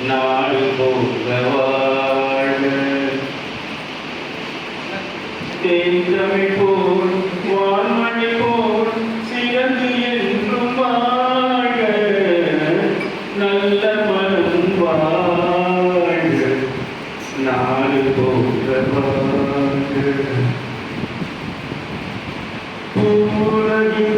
போல வாழ்க தேந்தமிழ் போல் வான்மணி போல் சிறந்து என்றும் வாழ்க நல்ல மனம் வாழ்க நாடு போல வாழ்க பூலகின்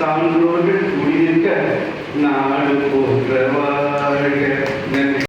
Sound loaded.